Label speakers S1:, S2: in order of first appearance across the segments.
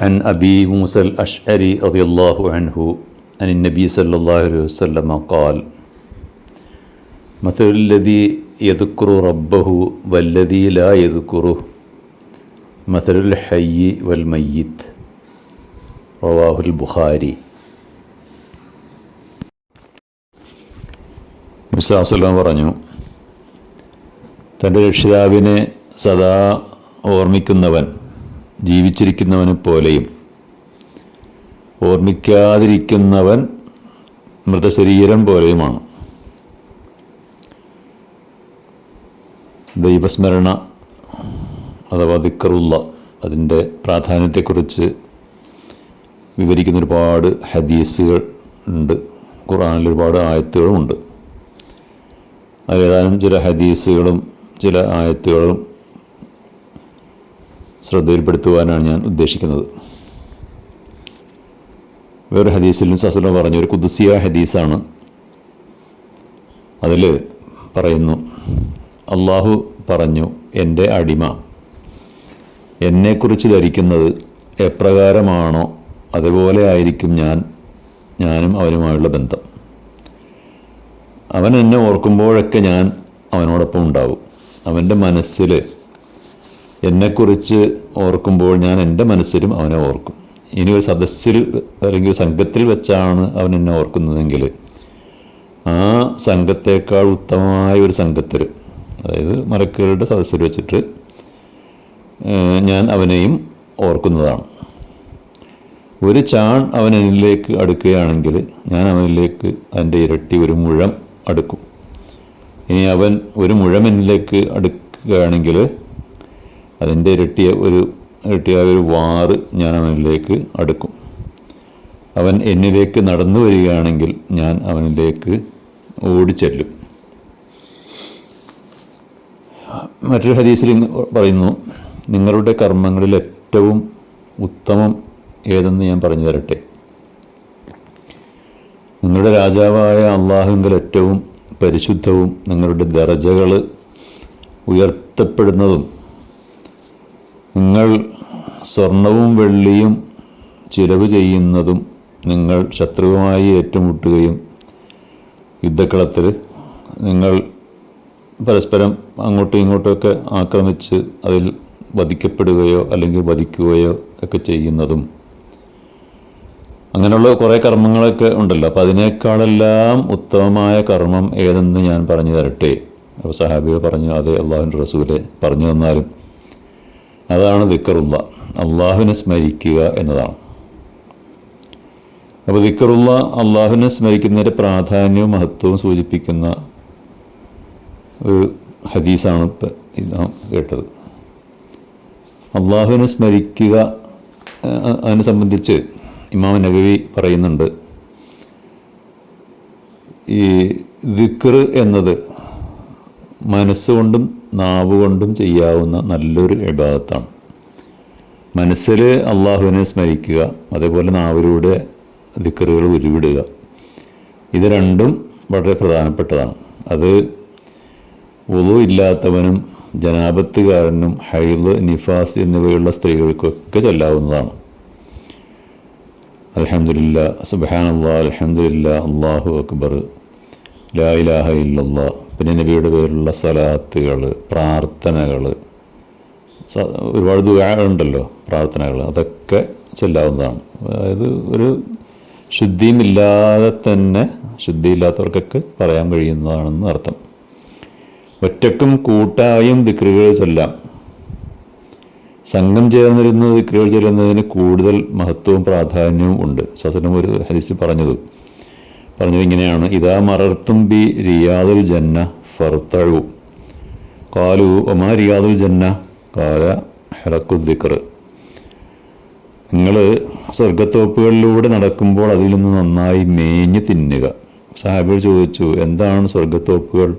S1: عن أبي موسى الأشعري رضي الله عنه عن النبي صلى الله عليه وسلم قال مثل الذي يذكر ربه والذي لا يذكره مثل الحي والميت رواه البخاري മുസാസ്ലാം പറഞ്ഞു തൻ്റെ രക്ഷിതാവിനെ സദാ ഓർമ്മിക്കുന്നവൻ ജീവിച്ചിരിക്കുന്നവനെ പോലെയും. ഓർമ്മിക്കാതിരിക്കുന്നവൻ മൃതശരീരം പോലെയുമാണ്. ദൈവസ്മരണ അഥവാ ദിക്കറുള്ള അതിന്റെ പ്രാധാന്യത്തെക്കുറിച്ച് വിവരിക്കുന്ന ഒരുപാട് ഹദീസുകൾ ഉണ്ട്. ഖുറാനിൽ ഒരുപാട് ആയത്തുകളുമുണ്ട്. അതിലേതാനും ചില ഹദീസുകളും ചില ആയത്തുകളും ശ്രദ്ധയിൽപ്പെടുത്തുവാനാണ് ഞാൻ ഉദ്ദേശിക്കുന്നത്. വേറെ ഹദീസിലും സസലം പറഞ്ഞ ഒരു കുദുസിയ ഹദീസാണ്. അതിൽ പറയുന്നു അള്ളാഹു പറഞ്ഞു എന്റെ അടിമ എന്നെക്കുറിച്ച് ധരിക്കുന്നത് എപ്രകാരമാണോ അതുപോലെ ആയിരിക്കും ഞാൻ ഞാനും അവനുമായുള്ള ബന്ധം. അവൻ എന്നെ ഓർക്കുമ്പോഴൊക്കെ ഞാൻ അവനോടൊപ്പം ഉണ്ടാവും. അവന്റെ മനസ്സിൽ എന്നെക്കുറിച്ച് ഓർക്കുമ്പോൾ ഞാൻ എന്റെ മനസ്സിലും അവനെ ഓർക്കും. ഇനി ഒരു സദസ്സിൽ അല്ലെങ്കിൽ സംഘത്തിൽ വെച്ചാണ് അവൻ എന്നെ ഓർക്കുന്നതെങ്കിൽ ആ സംഘത്തേക്കാൾ ഉത്തമമായ ഒരു സംഘത്തിൽ അതായത് മരക്കുകളുടെ സദസ്സിൽ വെച്ചിട്ട് ഞാൻ അവനെയും ഓർക്കുന്നതാണ്. ഒരു ചാൺ അവൻ എന്നിലേക്ക് അടുക്കുകയാണെങ്കിൽ ഞാൻ അവനിലേക്ക് അതിന്റെ ഇരട്ടി ഒരു മുഴം അടുക്കും. ഇനി അവൻ ഒരു മുഴം എന്നിലേക്ക് അടുക്കുകയാണെങ്കിൽ അതിന്റെ ഇരട്ടിയ ഒരു ഇരട്ടിയായ ഒരു വാറ് ഞാൻ അവനിലേക്ക് അടുക്കും. അവൻ എന്നിലേക്ക് നടന്നു വരികയാണെങ്കിൽ ഞാൻ അവനിലേക്ക് ഓടിച്ചെല്ലും. മറ്റൊരു ഹദീസിൽ പറയുന്നു നിങ്ങളുടെ കർമ്മങ്ങളിൽ ഏറ്റവും ഉത്തമം ഏതെന്ന് ഞാൻ പറഞ്ഞു തരട്ടെ. നിങ്ങളുടെ രാജാവായ അള്ളാഹുങ്കൽ ഏറ്റവും പരിശുദ്ധവും നിങ്ങളുടെ ദർജകൾ ഉയർത്തപ്പെടുന്നതും നിങ്ങൾ സ്വർണവും വെള്ളിയും ചിലവ് ചെയ്യുന്നതും നിങ്ങൾ ശത്രുവുമായി ഏറ്റുമുട്ടുകയും യുദ്ധക്കളത്തിൽ നിങ്ങൾ പരസ്പരം അങ്ങോട്ടും ഇങ്ങോട്ടുമൊക്കെ ആക്രമിച്ച് അതിൽ വധിക്കപ്പെടുകയോ അല്ലെങ്കിൽ വധിക്കുകയോ ഒക്കെ ചെയ്യുന്നതും. അങ്ങനെയുള്ള കുറേ കർമ്മങ്ങളൊക്കെ ഉണ്ടല്ലോ. അപ്പോൾ അതിനേക്കാളെല്ലാം ഉത്തമമായ കർമ്മം ഏതെന്ന് ഞാൻ പറഞ്ഞു തരട്ടെ? അപ്പോൾ സഹാബികൾ പറഞ്ഞു അതെ അള്ളാഹുന്റെ റസൂലെ പറഞ്ഞു തന്നാലും. അതാണ് ദിക്കറുള്ള അള്ളാഹുവിനെ സ്മരിക്കുക എന്നതാണ്. അപ്പോൾ ദിക്കറുള്ള അള്ളാഹുവിനെ സ്മരിക്കുന്നതിന്റെ പ്രാധാന്യവും മഹത്വവും സൂചിപ്പിക്കുന്ന ഒരു ഹദീസാണ് നാം കേട്ടത്. അള്ളാഹുവിനെ സ്മരിക്കുക അതിനെ സംബന്ധിച്ച് ഇമാം നബവി പറയുന്നുണ്ട് ഈ ദിക്കർ എന്നത് മനസ്സുകൊണ്ടും നാവ് കൊണ്ടും ചെയ്യാവുന്ന നല്ലൊരു വിഭാഗത്താണ് മനസ്സിൽ അള്ളാഹുവിനെ സ്മരിക്കുക അതേപോലെ നാവിലൂടെ ദിക്കറുകൾ ഉരുവിടുക. ഇത് രണ്ടും വളരെ പ്രധാനപ്പെട്ടതാണ്. അത് ഉളു ഇല്ലാത്തവനും ജനാപത്തുകാരനും ഹൈദ് നിഫാസ് എന്നിവയുള്ള സ്ത്രീകൾക്കൊക്കെ ചൊല്ലാവുന്നതാണ്. അലഹമില്ല സുബാനല്ലാ അലഹമില്ല അള്ളാഹു അക്ബർ ലാ ഇലാഹ ഇല്ലല്ലാ പിന്നെ നബിയുടെ പേരിലുള്ള സലാത്തുകൾ പ്രാർത്ഥനകൾ ഒരുപാട് ഉണ്ടല്ലോ പ്രാർത്ഥനകൾ അതൊക്കെ ചെല്ലാവുന്നതാണ്. അതായത് ഒരു ശുദ്ധിയുമില്ലാതെ തന്നെ ശുദ്ധിയില്ലാത്തവർക്കൊക്കെ പറയാൻ കഴിയുന്നതാണെന്ന് അർത്ഥം. ഒറ്റക്കും കൂട്ടായും ദിക്രികൾ ചൊല്ലാം. സംഘം ചേർന്നിരുന്ന ദിക്രികൾ ചൊല്ലുന്നതിന് കൂടുതൽ മഹത്വവും പ്രാധാന്യവും ഉണ്ട്. ശാസനം ഒരു ഹദീസിൽ പറഞ്ഞത്. പറഞ്ഞത് ഇങ്ങനെയാണ്. ഇതാ മറർത്തും ബി റിയാദുൽ ജന്ന ഫർത്തഴു കാലു ഒമാ റിയാദുൽ ജന്ന? കാല ഹെറക്കുദ്ദിക്കർ നിങ്ങൾ സ്വർഗത്തോപ്പുകളിലൂടെ നടക്കുമ്പോൾ അതിൽ നിന്ന് നന്നായി മേഞ്ഞ് തിന്നുക. സാഹിബ് ചോദിച്ചു എന്താണ് സ്വർഗത്തോപ്പുകൾ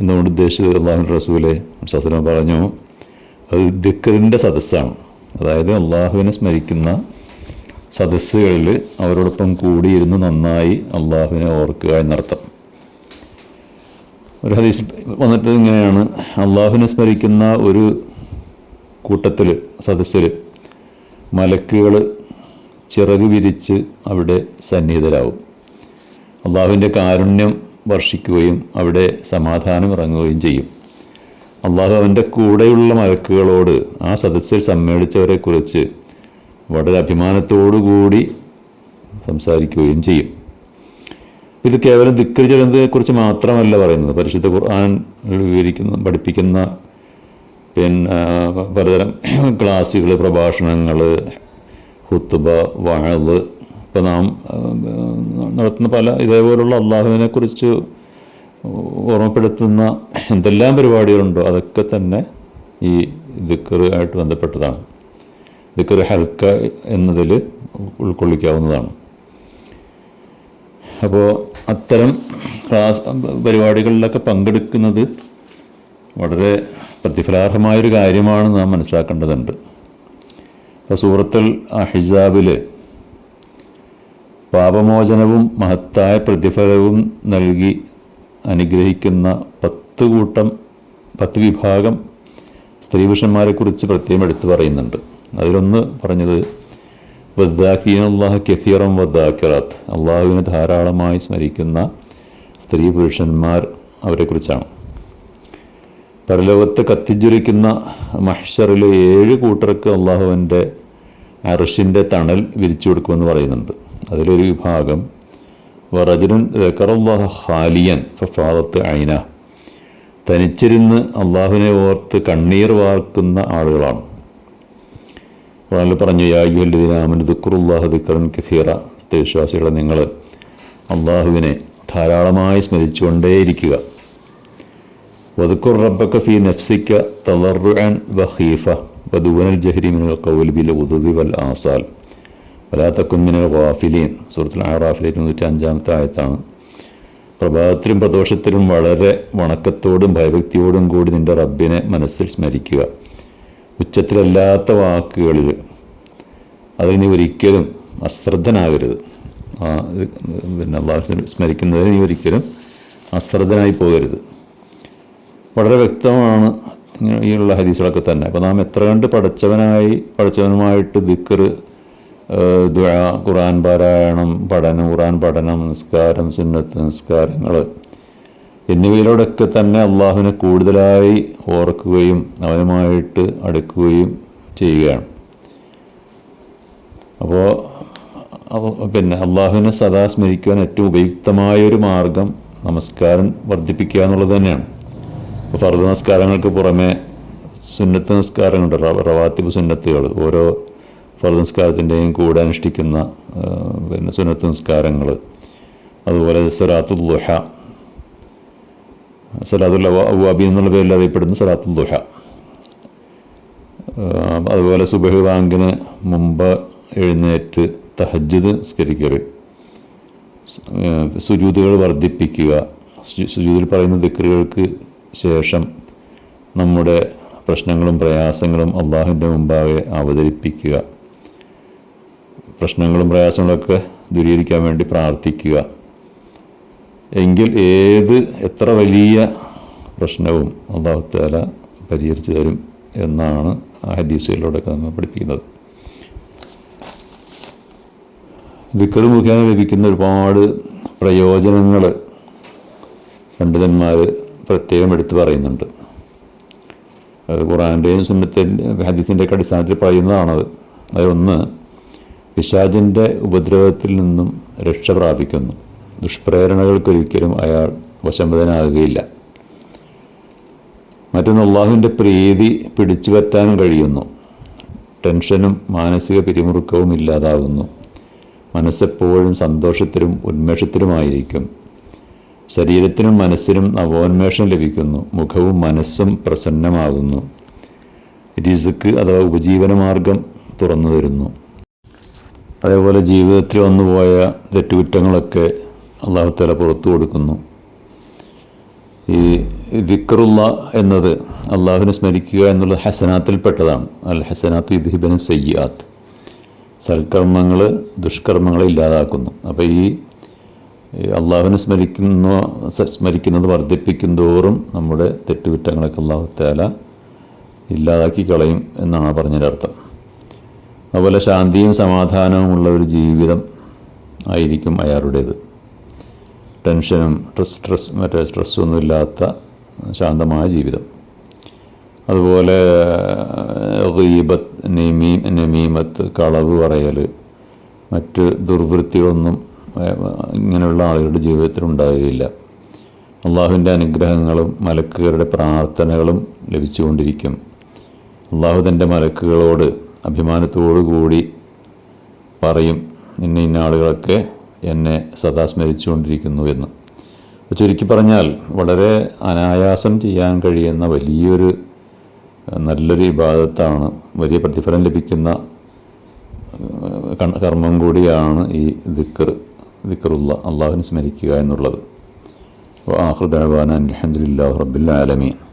S1: എന്നുകൊണ്ട് ഉദ്ദേശിച്ചത്? അള്ളാഹു റസൂലെ ശാസ്ത്രം പറഞ്ഞു അത് ദിക്കറിന്റെ സദസ്സാണ്. അതായത് അള്ളാഹുവിനെ സ്മരിക്കുന്ന സദസ്സുകളിൽ അവരോടൊപ്പം കൂടിയിരുന്ന് നന്നായി അള്ളാഹുവിനെ ഓർക്കുക എന്നർത്ഥം. ഒരു ഹദീസ് വന്നിട്ട് ഇങ്ങനെയാണ്. അള്ളാഹുവിനെ സ്മരിക്കുന്ന ഒരു കൂട്ടത്തിൽ സദസ്സിൽ മലക്കുകൾ ചിറക് വിരിച്ച് അവിടെ സന്നിഹിതരാകും അള്ളാഹുവിന്റെ കാരുണ്യം വർഷിക്കുകയും അവിടെ സമാധാനം ഇറങ്ങുകയും ചെയ്യും. അള്ളാഹു അവന്റെ കൂടെയുള്ള മലക്കുകളോട് ആ സദസ്സിൽ സമ്മേളിച്ചവരെക്കുറിച്ച് വളരെ അഭിമാനത്തോടുകൂടി സംസാരിക്കുകയും ചെയ്യും. ഇത് കേവലം ദിക്കർ ചൊല്ലുന്നതിനെ കുറിച്ച് മാത്രമല്ല പറയുന്നത്. പരിശുദ്ധ ഖുർആൻ വിവരിക്കുന്ന പഠിപ്പിക്കുന്ന പിന്നെ പലതരം ക്ലാസ്സുകൾ പ്രഭാഷണങ്ങൾ ഹുത്തുബ വാഴ് ഇപ്പോൾ നാം നടത്തുന്ന പല ഇതേപോലുള്ള അള്ളാഹുവിനെ കുറിച്ച് ഓർമ്മപ്പെടുത്തുന്ന എന്തെല്ലാം പരിപാടികളുണ്ടോ അതൊക്കെ തന്നെ ഈ ദിക്കറുമായിട്ട് ബന്ധപ്പെട്ടതാണ്. ദിക്കർ ഹൽക്ക എന്നതിൽ ഉൾക്കൊള്ളിക്കാവുന്നതാണ്. അപ്പോൾ അത്തരം ക്ലാസ് പരിപാടികളിലൊക്കെ പങ്കെടുക്കുന്നത് വളരെ പ്രതിഫലാർഹമായൊരു കാര്യമാണ് നാം മനസ്സിലാക്കേണ്ടതുണ്ട്. ഇപ്പോൾ സൂറത്തുൽ അഹിസാബിൽ പാപമോചനവും മഹത്തായ പ്രതിഫലവും നൽകി അനുഗ്രഹിക്കുന്ന പത്ത് കൂട്ടം പത്ത് വിഭാഗം സ്ത്രീപുരുഷന്മാരെക്കുറിച്ച് പ്രത്യേകം എടുത്തു പറയുന്നുണ്ട്. അതിലൊന്ന് പറഞ്ഞത് വദ്ദാഖീൻ അള്ളാഹ് കെസീറം വദ്ദാക്കിറാത്ത് അള്ളാഹുവിനെ ധാരാളമായി സ്മരിക്കുന്ന സ്ത്രീ പുരുഷന്മാർ അവരെക്കുറിച്ചാണ്. പരലോകത്ത് കത്തിജ്വലിക്കുന്ന മഹ്ഷറിലെ ഏഴ് കൂട്ടർക്ക് അള്ളാഹുവിന്റെ അർഷിന്റെ തണൽ വിരിച്ചു കൊടുക്കുമെന്ന് പറയുന്നുണ്ട്. അതിലൊരു വിഭാഗം വറജുൻ റക്കറുള്ള ഹാലിയൻ ഫഫാദത്ത് ഐന തനിച്ചിരുന്ന് അള്ളാഹുവിനെ ഓർത്ത് കണ്ണീർ വാർക്കുന്ന ആളുകളാണ്. ഖുറാനിൽ പറഞ്ഞു യായുഹല്ലുദിനാമൻ ദുക്കുറുല്ലാഹ ദിക്കറൻ കഥീറ വിശ്വാസികളെ നിങ്ങൾ അള്ളാഹുവിനെ ധാരാളമായി സ്മരിച്ചുകൊണ്ടേയിരിക്കുക. വതുക്കുർ റബ്ബക്ക ഫി നഫ്സിക്ക തളറുഅൻ വഖീഫ വദൂനൽ ജഹരി മിനൽ കൗൽ ബിൽ ഉദുബി വൽ ആസാൽ. വലാ തക്കുൻ മിനൽ ഗാഫിലീൻ. സൂറത്തുൽ ആറാഫിലെ ഇരുന്നൂറ്റി അഞ്ചാമത്തെ ആയത്താണ്. പ്രഭാതത്തിലും പ്രദോഷത്തിലും വളരെ വണക്കത്തോടും ഭയഭക്തിയോടും കൂടി നിന്റെ റബ്ബിനെ മനസ്സിൽ സ്മരിക്കുക. ഉച്ചത്തിലല്ലാത്ത വാക്കുകളിൽ അതിൽ നീ ഒരിക്കലും അശ്രദ്ധനാകരുത്. പിന്നെ അള്ളാഹു സ്മരിക്കുന്നതിന് നീ ഒരിക്കലും അശ്രദ്ധനായി പോകരുത്. വളരെ വ്യക്തമാണ് ഇങ്ങനെയുള്ള ഹദീസുകളൊക്കെ തന്നെ. അപ്പോൾ നാം എത്ര കണ്ട് പഠിച്ചവനായി പഠിച്ചവനുമായിട്ട് ദിക്കർ ദ്വാ ഖുറാൻ പാരായണം പഠനം ഖുറാൻ പഠനം നിസ്കാരം സുന്നത്ത് നിസ്കാരങ്ങൾ എന്നിവയിലൂടെയൊക്കെ തന്നെ അള്ളാഹുവിനെ കൂടുതലായി ഓർക്കുകയും അവനുമായിട്ട് അടുക്കുകയും ചെയ്യുകയാണ്. അപ്പോൾ പിന്നെ അള്ളാഹുവിനെ സദാ സ്മരിക്കുവാൻ ഏറ്റവും ഉപയുക്തമായൊരു മാർഗം നമസ്കാരം വർദ്ധിപ്പിക്കുക എന്നുള്ളത് തന്നെയാണ്. ഫർദ് നമസ്കാരങ്ങൾക്ക് പുറമെ സുന്നത്ത് നമസ്കാരങ്ങളുണ്ട് റവ- റവാത്തിബ് സുന്നത്തുകൾ. ഓരോ ഫർദ് നമസ്കാരത്തിന്റെയും കൂടെ അനുഷ്ഠിക്കുന്ന പിന്നെ സുന്നത്ത് നമസ്കാരങ്ങൾ. അതുപോലെ സിറാത്തുൽ ദുഹ സലാത്തുൽ അവ- അവ്വാബി എന്നുള്ള പേരിൽ അറിയപ്പെടുന്ന സലാത്തുൽ ദുഹ. അതുപോലെ സുബഹ് ബാങ്കിന് മുമ്പ് എഴുന്നേറ്റ് തഹജ്ജുദ് സ്കരിക്കൽ സുജൂതുകൾ വർദ്ധിപ്പിക്കുക. സുജൂതിൽ പറയുന്ന ദിക്റുകൾക്ക് ശേഷം നമ്മുടെ പ്രശ്നങ്ങളും പ്രയാസങ്ങളും അള്ളാഹുവിന്റെ മുമ്പാകെ അവതരിപ്പിക്കുക. പ്രശ്നങ്ങളും പ്രയാസങ്ങളൊക്കെ ദൂരീകരിക്കാൻ വേണ്ടി പ്രാർത്ഥിക്കുക. എങ്കിൽ ഏത് എത്ര വലിയ പ്രശ്നവും അള്ളാഹുത്താല പരിഹരിച്ചു തരും എന്നാണ് ഹദീസുകളിലൂടെയൊക്കെ നമ്മൾ പഠിപ്പിക്കുന്നത്. ദിക്കർ മുഖേന ലഭിക്കുന്ന ഒരുപാട് പ്രയോജനങ്ങൾ പണ്ഡിതന്മാർ പ്രത്യേകം എടുത്തു പറയുന്നുണ്ട്. അത് ഖുറാന്റെയും സുന്നത്തിന്റെ ഹദീസിന്റെയൊക്കെ അടിസ്ഥാനത്തിൽ പറയുന്നതാണത്. അതൊന്ന് പിശാജിന്റെ ഉപദ്രവത്തിൽ നിന്നും രക്ഷ പ്രാപിക്കുന്നു. ദുഷ്പ്രേരണകൾക്കൊരിക്കലും അയാൾ വശംവദനാകുകയില്ല മറ്റൊന്ന് അള്ളാഹുവിന്റെ പ്രീതി പിടിച്ചു പറ്റാനും കഴിയുന്നു. ടെൻഷനും മാനസിക പിരിമുറുക്കവും ഇല്ലാതാകുന്നു മനസ്സെപ്പോഴും സന്തോഷത്തിലും ഉന്മേഷത്തിലുമായിരിക്കും. ശരീരത്തിനും മനസ്സിനും നവോന്മേഷം ലഭിക്കുന്നു. മുഖവും മനസ്സും പ്രസന്നമാകുന്നു. രിസുക്ക് അഥവാ ഉപജീവനമാർഗം തുറന്നു തരുന്നു അതേപോലെ ജീവിതത്തിൽ വന്നുപോയ തെറ്റുകുറ്റങ്ങളൊക്കെ അള്ളാഹുത്തല പുറത്തു കൊടുക്കുന്നു. ഈ ദിക്റുള്ള എന്നത് അള്ളാഹുവിനെ സ്മരിക്കുക എന്നുള്ളത് ഹസനാത്തിൽപ്പെട്ടതാണ്. അൽ ഹസനാത്ത് ഇദ്ഹിബന സയ്യാത്ത് സൽക്കർമ്മങ്ങൾ ദുഷ്കർമ്മങ്ങളെ ഇല്ലാതാക്കുന്നു. അപ്പോൾ ഈ അള്ളാഹുവിനെ സ്മരിക്കുന്ന സ്മരിക്കുന്നത് വർദ്ധിപ്പിക്കും തോറും നമ്മുടെ തെറ്റുകുറ്റങ്ങളൊക്കെ അള്ളാഹു താല ഇല്ലാതാക്കി കളയും എന്നാണ് പറഞ്ഞതിന്റെ അർത്ഥം. അതുപോലെ ശാന്തിയും സമാധാനവും ഉള്ള ഒരു ജീവിതം ആയിരിക്കും അയാളുടേത്. ടെൻഷനും സ്ട്രെസ് മറ്റേ സ്ട്രെസ്സൊന്നും ഇല്ലാത്ത ശാന്തമായ ജീവിതം. അതുപോലെ ഗീബത്ത് നെമീ നെമീമത്ത് കളവ് പറയൽ മറ്റ് ദുർവൃത്തികളൊന്നും ഇങ്ങനെയുള്ള ആളുകളുടെ ജീവിതത്തിൽ ഉണ്ടാവുകയില്ല. അള്ളാഹുവിന്റെ അനുഗ്രഹങ്ങളും മലക്കുകളുടെ പ്രാർത്ഥനകളും ലഭിച്ചുകൊണ്ടിരിക്കും. അള്ളാഹു തന്റെ മലക്കുകളോട് അഭിമാനത്തോടു കൂടി പറയും ഇന്ന ഇന്ന ആളുകളൊക്കെ എന്നെ സദാ സ്മരിച്ചുകൊണ്ടിരിക്കുന്നു എന്ന്. ചുരുക്കി പറഞ്ഞാൽ വളരെ അനായാസം ചെയ്യാൻ കഴിയുന്ന വലിയൊരു നല്ലൊരു വിഭാഗത്താണ് വലിയ പ്രതിഫലം ലഭിക്കുന്ന കർമ്മം കൂടിയാണ് ഈ ദിക്കർ ദിക്കറുള്ള അള്ളാഹുവിനെ സ്മരിക്കുക എന്നുള്ളത്. വാഹൃദാന അലഹദില്ലാ റബ്ബിൽ ആലമീൻ.